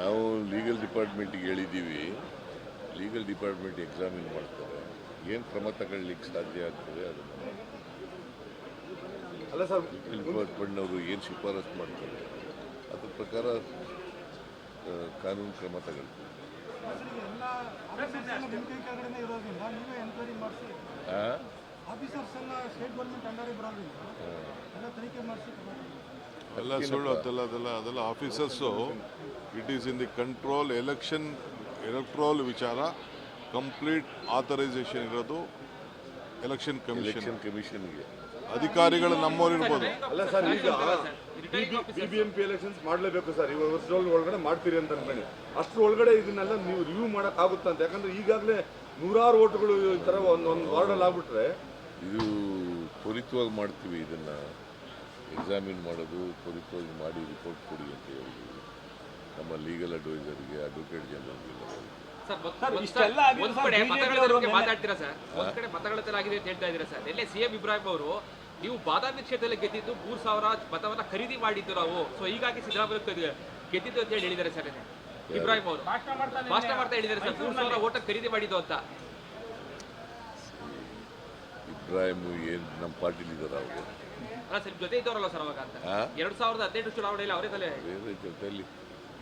ನಾವು ಲೀಗಲ್ ಡಿಪಾರ್ಟ್ಮೆಂಟಿಗೆ ಹೇಳಿದ್ದೀವಿ. Legal department examine ಮಾಡ್ತಾರೆ. ಏನು ಕ್ರಮ ತಗೊಳ್ಳಿಕ್ಕೆ ಸಾಧ್ಯ ಆಗ್ತದೆ ಅದನ್ನು ಅಲ್ಲ ಸರ್ ಲೀಗಲ್ ಡಿಪಾರ್ಟ್ಮೆಂಟ್ನವರು ಏನು ಶಿಫಾರಸು ಮಾಡ್ತಾರೆ? ಅದ್ರ ಪ್ರಕಾರ ಕಾನೂನು ಕ್ರಮ ತಗೊಳ್ತಾರೆ. ಎಲ್ಲ ಸುಳ್ಳು ಅದೆಲ್ಲ ಅದೆಲ್ಲ ಅದೆಲ್ಲ officers it is in the control election electoral ವಿಚಾರ ಕಂಪ್ಲೀಟ್ ಆಥರೈಸೇಷನ್ ಇರೋದು ಎಲೆಕ್ಷನ್ ಕಮಿಷನ್ ಎಲೆಕ್ಷನ್ ಕಮಿಷನ್ಗೆ ಅಧಿಕಾರಿಗಳು ನಮ್ಮವರು ಇರ್ಬೋದು. ಅಲ್ಲ ಸರ್ ಈಗ B B M P elections ಮಾಡಲೇಬೇಕು ಸರ್. ಇವಾಗ ವರ್ಷದೊಳಗೆ ಒಳಗಡೆ ಮಾಡ್ತೀರಿ ಅಂತ ಅನ್ಕೊಳ್ಳಿ ಅಷ್ಟರ ಒಳಗಡೆ ಇದನ್ನೆಲ್ಲ ನೀವು ರಿವ್ಯೂ ಮಾಡೋಕ್ಕಾಗುತ್ತಾ ಅಂತ. ಯಾಕಂದ್ರೆ ಈಗಾಗಲೇ ನೂರಾರು ಓಟ್ಗಳು ಈ ಥರ ಒಂದು ಒಂದು ವಾರ್ಡಲ್ಲಿ ಆಗ್ಬಿಟ್ರೆ. ಇದು ತ್ವರಿತವಾಗಿ ಮಾಡ್ತೀವಿ. ಇದನ್ನು ಎಕ್ಸಾಮಿನ್ ಮಾಡೋದು ತ್ವರಿತವಾಗಿ ಮಾಡಿ ರಿಪೋರ್ಟ್ ಕೊಡಿ ಅಂತ ಹೇಳಿದ್ವಿ ನಮ್ಮ ಲೀಗಲ್ ಅಡ್ವೈಸರ್ಗೆ ಅಡ್ವೊಕೇಟ್ ಜನರಲ್ ಸರ್, ಒಂದ್- ಸರ್, ಒಂದ್ ಇಷ್ಟೆಲ್ಲ ಕಡೆ- ಆಗಿದೆ ಒಂದ್ ಸರ್, ಕಡೆ BJP ಮತಗಳ ಅವರು ನೆನ್ನೆ- ಮಾತಾಡ್ತೀರಾ ಸರ್? ಒಂದ್ ಕಡೆ ಮತಗಳ ಆಗಿದೆ ಅಂತ ಹೇಳ್ತಾ ಇದ್ದೀರಾ ಸರ್? ಎಲ್ಲೇ ಸಿಎಂ ಇಬ್ರಾಹಿಂ ಅವರು ನೀವು ಬಾದಾಮಿ ಕ್ಷೇತ್ರದಲ್ಲಿ ಗೆದ್ದಿದ್ದು ಮೂರ್ ಸಾವಿರ ಮತವನ್ನ ಖರೀದಿ ಮಾಡಿದ್ದು ನಾವು. ಸೊ ಹೀಗಾಗಿ ಸಿದ್ದರಾಮಯ್ಯ ಗೆದ್ದಿದ್ದು ಅಂತ ಹೇಳಿ ಹೇಳಿದ್ದಾರೆ ಸರ್ ನಿನ್ನೆ. ಇಬ್ರಾಹಿಂ ಅವರು. ಭಾಷಣ ಮಾಡ್ತಾ ಹೇಳಿದ್ದಾರೆ ಸರ್ ಮೂರ್ ಸಾವಿರ ಓಟ ಖರೀದಿ ಮಾಡಿದ್ದು ಅಂತ. ಇಬ್ರಾಹಿಂ ಏನು ನಮ್ಮ ಪಾರ್ಟಿಲಿದ್ದಾರೆ ಅವರು? ಅಲ್ಲ ಸರ್ ಜೊತೆ ಇದ್ದವರಲ್ಲ ಸರ್ ಅವಾಗ ಅಂತ. ಆ? ಎರಡ್ ಸಾವಿರದ ಹದಿನೆಂಟು ಚುನಾವಣೆಯಲ್ಲಿ ಅವರೇ ತಲೆ ಬೇರೆ ಜೊತೆಯಲ್ಲಿ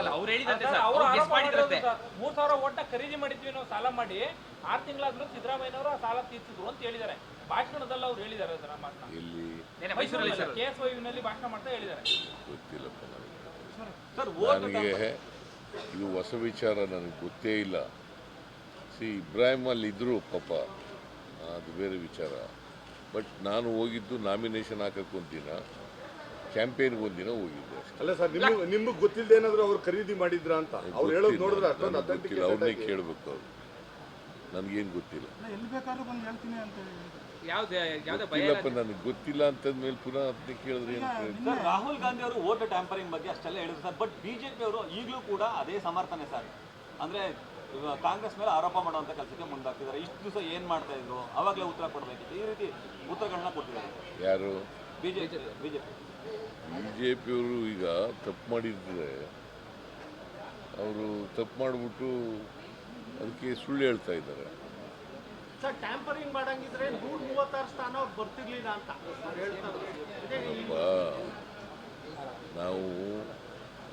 ಅಲ್ಲ ಅವ್ರು ಹೇಳಿದಂತೆ ಸರ್, ಅವ್ರು ಗೆಸ್ ಮಾಡಿದ್ರಂತೆ. ಮೂರ್ ಸಾವಿರ ಓಟ್ನ ಖರೀದಿ ಮಾಡಿದ್ವಿ ನಾವು ಸಾಲ ಮಾಡಿ ಆರು ತಿಂಗಳಾದ್ರೂ ಸಿದ್ದರಾಮಯ್ಯನವರು ಆ ಸಾಲ ತೀರ್ಸಿದ್ರು ಅಂತ ಹೇಳಿದ್ದಾರೆ. ಭಾಷಣದಲ್ಲಿ ಅವ್ರು ಹೇಳಿದ್ದಾರೆ ಸರ್ ಮಾತನ್ನ. ಮೈಸೂರಲ್ಲಿ ಸರ್. ಕೆ ಎಸ್ನಲ್ಲಿ ಭಾಷಣ ಮಾಡ್ತಾ ಹೇಳಿದ್ದಾರೆ. ಸರ್ ನನಗೆ ಇದು ಹೊಸ ವಿಚಾರ ನನಗೆ ಗೊತ್ತೇ ಇಲ್ಲ. ಸಿ ಇಬ್ರಾಹಿಂ ಅಲ್ಲಿ ಇದ್ರು ಪಾಪ. ಅದು ಬೇರೆ ವಿಚಾರ. ಬಟ್ ನಾನು ಹೋಗಿದ್ದು ನಾಮಿನೇಷನ್ ಹಾಕಕ್ಕೆ ಒಂದು ಒಂದಿನ ಹೋಗಿದ್ದೆ ಅಲ್ಲ ಸರ್ ನಿಮ್ಗೆ ನಿಮ್ಗೆ ಗೊತ್ತಿಲ್ಲದೆ ಏನಾದ್ರು ಅವ್ರು ಖರೀದಿ ಮಾಡಿದ್ರ ಅಂತ? ಅವ್ರು ಹೇಳೋದು ನೋಡಿದ್ರೆ ಅಷ್ಟೊಂದು ಗೊತ್ತಿಲ್ಲ. ಅವ್ರನ್ನೇ ಕೇಳಬೇಕು ಅವ್ರು. ನನಗೇನು ಗೊತ್ತಿಲ್ಲ. ಎಲ್ಲ ಎಲ್ಲಿ ಬೇಕಾದ್ರೂ ಬಂದು ಹೇಳ್ತೀನಿ ಅಂತ ಹೇಳಿದ್ರು. ಯಾವ್ದು ಯಾವ್ದೇ ಭಯ ಇಲ್ಲಪ್ಪ ನನಗೆ ಗೊತ್ತಿಲ್ಲ ಅಂತಂದ್ಮೇಲೆ ಪುನಃ ಅದನ್ನೇ ಕೇಳಿದ್ರೆ ಏನು ಪ್ರಯೋಜನ? ಸರ್ ರಾಹುಲ್ ಗಾಂಧಿ ಅವರು ವೋಟ್ ಟ್ಯಾಂಪರಿಂಗ್ ಬಗ್ಗೆ ಅಷ್ಟೆಲ್ಲ ಹೇಳಿದ್ರು ಸರ್ ಬಟ್ ಬಿಜೆಪಿ ಅವರು ಈಗಲೂ ಕೂಡ ಅದೇ ಸಮರ್ಥನೆ ಸರ್. ಅಂದ್ರೆ ಕಾಂಗ್ರೆಸ್ ಮೇಲೆ ಆರೋಪ ಮಾಡುವಂತ ಕೆಲಸಕ್ಕೆ ಮುಂದಾಗ್ತಿದ್ದಾರೆ. ಇಷ್ಟು ದಿವಸ ಏನ್ ಮಾಡ್ತಾ ಇದ್ರು? ಅವಾಗಲೇ ಉತ್ತರ ಕೊಡಬೇಕಿತ್ತು. ಈ ರೀತಿ ಉತ್ತರಗಳನ್ನ ಕೊಟ್ಟಿದ್ದಾರೆ. ಯಾರು? ಬಿಜೆಪಿ ಬಿಜೆಪಿ ಬಿ ಜೆ ಪಿಯವರು ಈಗ ತಪ್ಪು ಮಾಡಿದ್ರೆ ಅವರು ತಪ್ಪು ಮಾಡಿಬಿಟ್ಟು ಅದಕ್ಕೆ ಸುಳ್ಳು ಹೇಳ್ತಾ ಇದ್ದಾರೆ. ನಾವು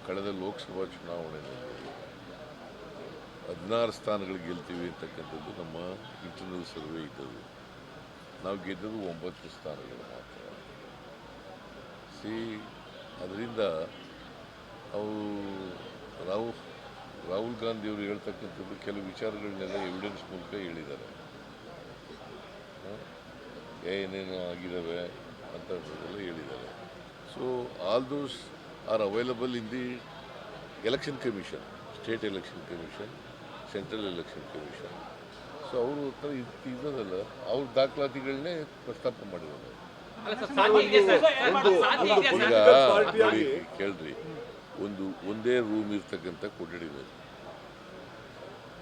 ಕಳೆದ ಲೋಕಸಭಾ ಚುನಾವಣೆಯಲ್ಲಿ ಹದಿನಾರು ಸ್ಥಾನಗಳು ಗೆಲ್ತೀವಿ ಅಂತಕ್ಕಂಥದ್ದು ನಮ್ಮ ಇಂಟರ್ನಲ್ ಸರ್ವೆ ಇದ್ದದ್ದು. ನಾವು ಗೆದ್ದದ್ದು ಒಂಬತ್ತು ಸ್ಥಾನಗಳು ಮಾತ್ರ. ಸಿ ಅದರಿಂದ ಅವು ರಾಹುಲ್ ರಾಹುಲ್ ಗಾಂಧಿಯವರು ಹೇಳ್ತಕ್ಕಂಥದ್ದು ಕೆಲವು ವಿಚಾರಗಳನ್ನೆಲ್ಲ ಎವಿಡೆನ್ಸ್ ಮೂಲಕ ಹೇಳಿದ್ದಾರೆ? ಏನೇನು ಆಗಿದ್ದಾವೆ ಅಂತ ಹೇಳಿದ್ದಾರೆ. So all those are available in the election commission state election commission central election commission so ಅವರು ಇದ್ದದಲ್ಲ ಅವ್ರ ದಾಖಲಾತಿಗಳನ್ನೇ ಪ್ರಸ್ತಾಪ ಮಾಡಿದ್ದಾರೆ ಈಗ ನೋಡಿ, ಕೇಳ್ರಿ. ಒಂದು ಒಂದೇ ರೂಮ್ ಇರ್ತಕ್ಕಂಥ ಕೊಠಡಿನಲ್ಲಿ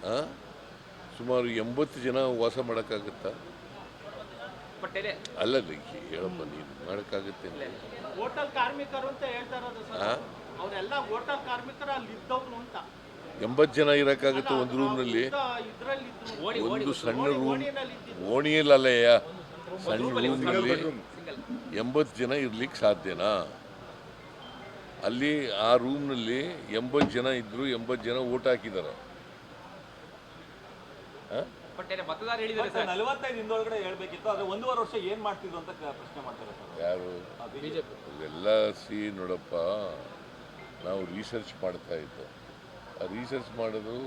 ಆ? ಸುಮಾರು ಎಂಬತ್ತು ಜನ ವಾಸ ಮಾಡೋಕ್ಕಾಗತ್ತಾ? ಅಲ್ಲ ರೀ, ಹೇಳಪ್ಪ ನೀನು ಮಾಡೋಕ್ಕಾಗತ್ತೆ. ಅಂತ. ಕಾರ್ಮಿಕರು ಅಂತ ಹೇಳ್ತಾ ಸರ್. ಆ? ಅವರೆಲ್ಲ ಹೋಟೆಲ್ ಅಲ್ಲಿ ಇದ್ದವ್ರು ಅಂತ. ಎಂಬತ್ತು ಜನ ಇರೋಕ್ಕಾಗತ್ತೆ ಒಂದು ರೂಮ್ನಲ್ಲಿ ಒಂದು ಸಣ್ಣ ರೂಮ್ ಓಣಿಯಲ್ಲ ಇದ್ದಿದ್ದು ಸಣ್ಣ ರೂಮ್ನಲ್ಲಿ ಎಂಬತ್ತು ಜನ ಇರ್ಲಿಕ್ಕೆ ಸಾಧ್ಯನಾ? ಅಲ್ಲಿ ಆ ರೂಮ್ನಲ್ಲಿ ಎಂಬತ್ತು ಜನ ಇದ್ರು ಎಂಬತ್ತು ಜನ ಓಟ್ ಹಾಕಿದ್ದಾರೆ ಆ? ಬಟ್ ಎಲೆ ಮತದಾರ ಹೇಳಿದ್ದಾರೆ ಸರ್ ಸರ್. ನಲವತ್ತೈದು ದಿನದೊಳಗಡೆ ಹೇಳ್ಬೇಕಿತ್ತು ಆದ್ರೆ ಒಂದೂವರೆ ವರ್ಷ ಏನ್ ಮಾಡ್ತಿದ್ರು ಅಂತ ಪ್ರಶ್ನೆ ಮಾಡ್ತಾರೆ ಸರ್. ಯಾರು? ಬಿಜೆಪಿ. ಅವೆಲ್ಲ ಸಿ ನೋಡಪ್ಪ ನಾವು ರಿಸರ್ಚ್ ಮಾಡ್ತಾ ಇದ್ದೋ. ಆ ರಿಸರ್ಚ್ ಮಾಡೋದು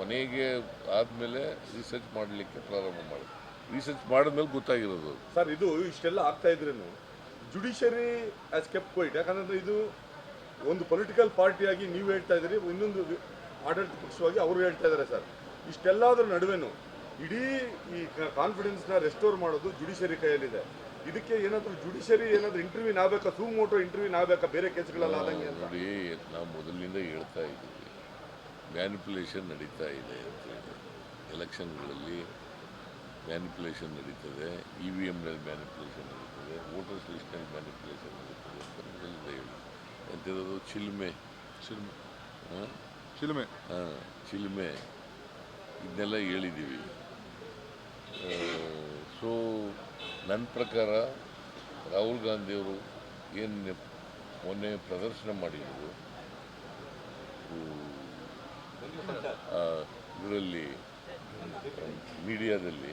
ಮನೆಗೆ ಆದಮೇಲೆ ರಿಸರ್ಚ್ ಮಾಡಲಿಕ್ಕೆ ಪ್ರಾರಂಭ ಮಾಡೋದು ರಿಸರ್ಚ್ ಮಾಡಿದ್ಮೇಲೆ ಗೊತ್ತಾಗಿರೋದು. ಅದು. ಸರ್ ಇದು ಇಷ್ಟೆಲ್ಲ ಆಗ್ತಾ ಇದ್ರೇನು ಜುಡಿಷರಿ ಆಸ್ ಕೆಪ್ ಕ್ವೈಟ್ ಯಾಕಂದ್ರೆ ಇದು ಒಂದು ಪೊಲಿಟಿಕಲ್ ಪಾರ್ಟಿಯಾಗಿ ನೀವು ಹೇಳ್ತಾ ಇದ್ದೀರಿ ಇನ್ನೊಂದು ಆಡಳಿತ ಪಕ್ಷವಾಗಿ ಅವರು ಹೇಳ್ತಾ ಇದ್ದಾರೆ ಸರ್. ಇಷ್ಟೆಲ್ಲದರ ನಡುವೆನು ಇಡೀ ಈ ಕಾನ್ಫಿಡೆನ್ಸ್ನ ರೆಸ್ಟೋರ್ ಮಾಡೋದು ಜುಡಿಷರಿ ಕೈಯಲ್ಲಿದೆ. ಇದಕ್ಕೆ ಏನಾದರೂ ಜುಡಿಷರಿ ಏನಾದರೂ ಇಂಟರ್ವ್ಯೂ ಆಗ್ಬೇಕಾ? ಮೋಟೋ ಇಂಟರ್ವ್ಯೂ ಆಗ್ಬೇಕಾ? ಬೇರೆ ಕೇಸ್ಗಳೆಲ್ಲ ಆದಂಗೆ ನೋಡಿ ನಾವು ಮೊದಲಿನಿಂದ ಹೇಳ್ತಾ ಇದ್ದೀವಿ. ಮ್ಯಾನಿಪುಲೇಷನ್ ನಡೀತಾ ಇದೆ ಅಂತ ಹೇಳಿ ಎಲೆಕ್ಷನ್ಗಳಲ್ಲಿ ಮ್ಯಾನಿಪುಲೇಷನ್ ನಡೀತದೆ ಇ ವಿ ಎಮ್ನಲ್ಲಿ ಮ್ಯಾನಿಪ್ಯುಲೇಷನ್ ನಡೀತದೆ ವೋಟರ್ಸ್ ಲಿಸ್ಟ್ನಲ್ಲಿ ಮ್ಯಾನಿಪ್ಯುಲೇಷನ್ ನಡೀತದೆ ಅಂತ ಹೇಳಿ. ಎಂಥದ್ದು ಚಿಲ್ಮೆ. ಚಿಲ್ಮೆ. ಹಾಂ? ಚಿಲ್ಮೆ. ಹಾಂ ಚಿಲ್ಮೆ. ಇದನ್ನೆಲ್ಲ ಹೇಳಿದ್ದೀವಿ. ಸೊ ನನ್ನ ಪ್ರಕಾರ ರಾಹುಲ್ ಗಾಂಧಿಯವರು ಏನು ಮೊನ್ನೆ ಪ್ರದರ್ಶನ ಮಾಡಿದರು ಇದರಲ್ಲಿ ಮೀಡಿಯಾದಲ್ಲಿ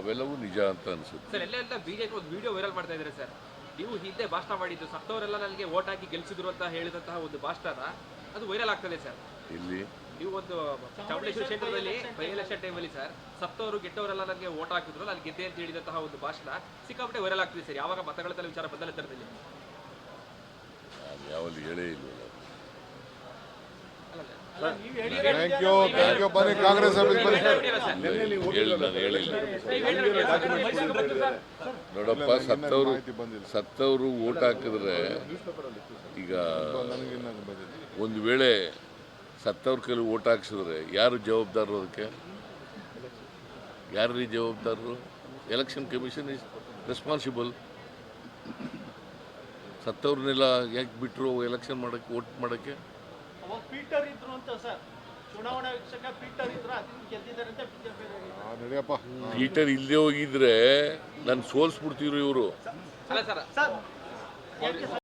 ಅವೆಲ್ಲವೂ ನಿಜ ಅಂತ ಅನಿಸುತ್ತೆ. ಸರ್ ಎಲ್ಲ ಎಲ್ಲ ಬಿಜೆಪಿ ಒಂದು ವಿಡಿಯೋ ವೈರಲ್ ಮಾಡ್ತಾ ಇದ್ದಾರೆ ಸರ್. ನೀವು ಹಿಂದೆ ಭಾಷಣ ಮಾಡಿದ್ದು ಸತ್ತವರೆಲ್ಲ ನನಗೆ ಓಟ್ ಹಾಕಿ ಗೆಲ್ಸಿದ್ರು ಅಂತ ಹೇಳಿದಂತಹ ಒಂದು ಭಾಷಣ ಅದು ವೈರಲ್ ಆಗ್ತದೆ ಸರ್. ಇಲ್ಲಿ ನೀವು ಒಂದು ಚಾಮುಂಡೇಶ್ವರಿ ಕ್ಷೇತ್ರದಲ್ಲಿ ಬೈ ಎಲೆಕ್ಷನ್ ಟೈಮಲ್ಲಿ ಸರ್ ಸತ್ತವರು ಗೆಟ್ಟವರೆಲ್ಲ ನನಗೆ ಓಟ್ ಹಾಕಿದ್ರು ನಾನು ಗೆದ್ದೆ ಅಂತ ಹೇಳಿದಂತಹ ಒಂದು ಭಾಷಣ ಸಿಕ್ಕಾಪಟ್ಟೆ ವೈರಲ್ ಆಗ್ತಿದೆ ಸರ್. ಯಾವಾಗ ಮತಗಳ ವಿಚಾರ ಬಂದಲ್ಲ ತರದಲ್ಲಿ? ನಾನು ಯಾವಲ್ಲಿ ಹೇಳೇ ಇಲ್ವಲ್ಲ. ಥ್ಯಾಂಕ್ ಯು ಥ್ಯಾಂಕ್ ಯು ಬನ್ನಿ, ಕಾಂಗ್ರೆಸ್ ನೋಡಪ್ಪ, ಸತ್ತವರು ಸತ್ತವರು ಓಟ್ ಹಾಕಿದ್ರೆ ಈಗ ಒಂದು ವೇಳೆ ಸತ್ತವ್ರ ಕೈಲಿ ಓಟ್ ಹಾಕ್ಸಿದ್ರೆ ಯಾರು ಜವಾಬ್ದಾರರು ಅದಕ್ಕೆ? ಯಾರ್ರೀ ಜವಾಬ್ದಾರರು? ಎಲೆಕ್ಷನ್ ಕಮಿಷನ್ ಇಸ್ ರೆಸ್ಪಾನ್ಸಿಬಲ್ ಸತ್ತವ್ರನ್ನೆಲ್ಲ ಯಾಕೆ ಬಿಟ್ಟರು ಎಲೆಕ್ಷನ್ ಮಾಡೋಕ್ಕೆ ಓಟ್ ಮಾಡೋಕ್ಕೆ? ಪೀಟರ್ ಇದ್ರು ಅಂತ ಸರ್. ಚುನಾವಣಾ ವೀಕ್ಷಕ ಪೀಟರ್ ಇದ್ರು ಅದನ್ನ ಗೆದ್ದಿದ್ದಾರೆ ಅಂತ ನಡಿಯಪ್ಪ. ಪೀಟರ್ ಇಲ್ಲದೆ ಹೋಗಿದ್ರೆ ನಾನು ಸೋಲ್ಸ್ಬಿಡ್ತಿದ್ರು ಇವರು.